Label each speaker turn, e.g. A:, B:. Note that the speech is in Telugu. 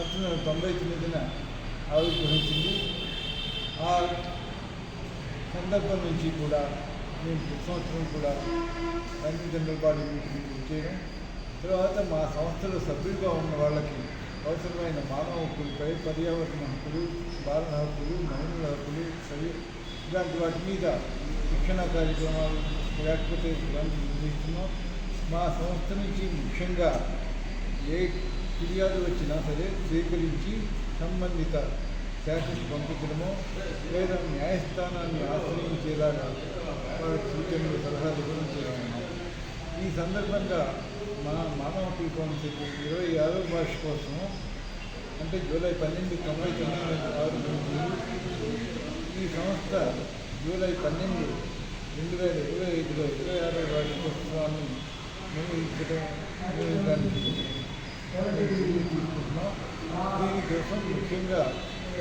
A: పంతొమ్మిది వందల తొంభై తొమ్మిదిన ఆవిర్భవించింది ఆ సందర్భం నుంచి కూడా మేము ప్రతి సంవత్సరం కూడా రంజీ జనరల్ బాడీ మీటింగ్ చేయడం. తర్వాత మా సంస్థలో సభ్యులుగా ఉన్న వాళ్ళకి అవసరమైన మానవ హక్కులపై పర్యావరణ హక్కులు బాలల హక్కులు మహిళల హక్కులు ఇలాంటి వాటి మీద శిక్షణ కార్యక్రమాలు లేకపోతే ఇలాంటి నిర్వహిస్తున్నాం. మా సంస్థ నుంచి ముఖ్యంగా ఏ ఫిర్యాదు వచ్చినా సరే స్వీకరించి సంబంధిత శాఖకు పంపించడమో లేదా న్యాయస్థానాన్ని ఆశ్రయించేలాగా వాళ్ళకి సూచనలు సలహాలు ఇవ్వడం ఈ సందర్భంగా మా మానవ హక్కుల కౌన్సిల్ ఇరవై ఆరో భాష కోసం అంటే జూలై పన్నెండు తొంభై తొమ్మిది ఆరు ఈ సంస్థ జూలై పన్నెండు రెండు వేల ఇరవై ఐదులో ఇరవై ఆరో వార్షికోత్సవాన్ని నిర్వహించడం నిర్వహించడానికి 有风雨着